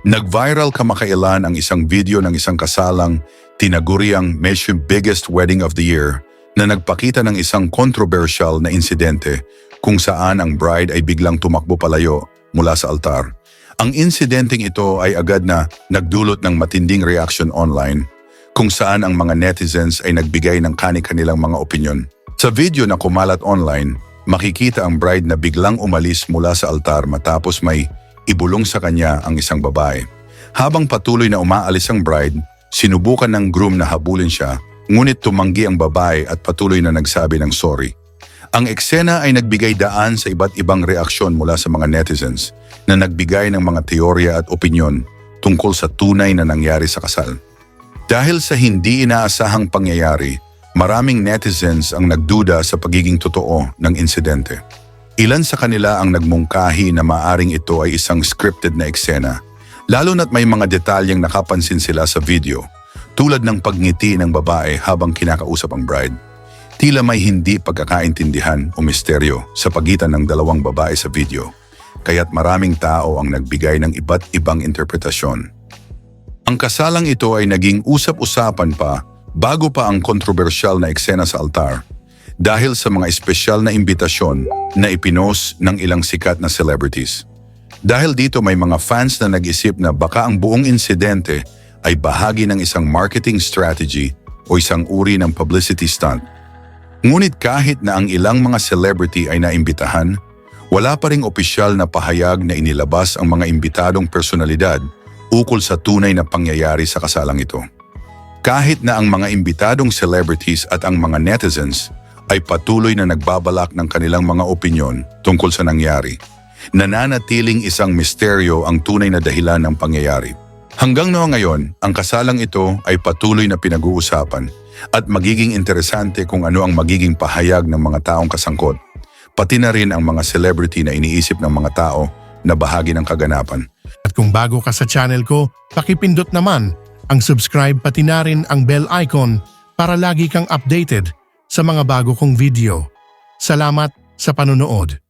Nag-viral kamakailan ang isang video ng isang kasalang tinaguriang mission biggest wedding of the year na nagpakita ng isang controversial na insidente kung saan ang bride ay biglang tumakbo palayo mula sa altar. Ang insidenteng ito ay agad na nagdulot ng matinding reaction online kung saan ang mga netizens ay nagbigay ng kani-kanilang mga opinyon. Sa video na kumalat online, makikita ang bride na biglang umalis mula sa altar matapos may ibulong sa kanya ang isang babae. Habang patuloy na umaalis ang bride, sinubukan ng groom na habulin siya, ngunit tumanggi ang babae at patuloy na nagsabi ng sorry. Ang eksena ay nagbigay daan sa iba't ibang reaksyon mula sa mga netizens na nagbigay ng mga teorya at opinyon tungkol sa tunay na nangyari sa kasal. Dahil sa hindi inaasahang pangyayari, maraming netizens ang nagduda sa pagiging totoo ng insidente. Ilan sa kanila ang nagmungkahi na maaring ito ay isang scripted na eksena, lalo na't may mga detalyeng nakapansin sila sa video, tulad ng pagngiti ng babae habang kinakausap ang bride. Tila may hindi pagkakaintindihan o misteryo sa pagitan ng dalawang babae sa video, kaya't maraming tao ang nagbigay ng iba't ibang interpretasyon. Ang kasalang ito ay naging usap-usapan pa bago pa ang kontrobersyal na eksena sa altar dahil sa mga espesyal na imbitasyon na ipinos ng ilang sikat na celebrities. Dahil dito may mga fans na nag-isip na baka ang buong insidente ay bahagi ng isang marketing strategy o isang uri ng publicity stunt. Ngunit kahit na ang ilang mga celebrity ay naimbitahan, wala pa ring opisyal na pahayag na inilabas ang mga imbitadong personalidad ukol sa tunay na pangyayari sa kasalang ito. Kahit na ang mga imbitadong celebrities at ang mga netizens ay patuloy na nagbabalak ng kanilang mga opinyon tungkol sa nangyari, nananatiling isang misteryo ang tunay na dahilan ng pangyayari. Hanggang noong ngayon, ang kasalang ito ay patuloy na pinag-uusapan at magiging interesante kung ano ang magiging pahayag ng mga taong kasangkot, pati na rin ang mga celebrity na iniisip ng mga tao na bahagi ng kaganapan. At kung bago ka sa channel ko, pakipindot naman ang subscribe pati na rin ang bell icon para lagi kang updated sa mga bago kong video. Salamat sa panonood.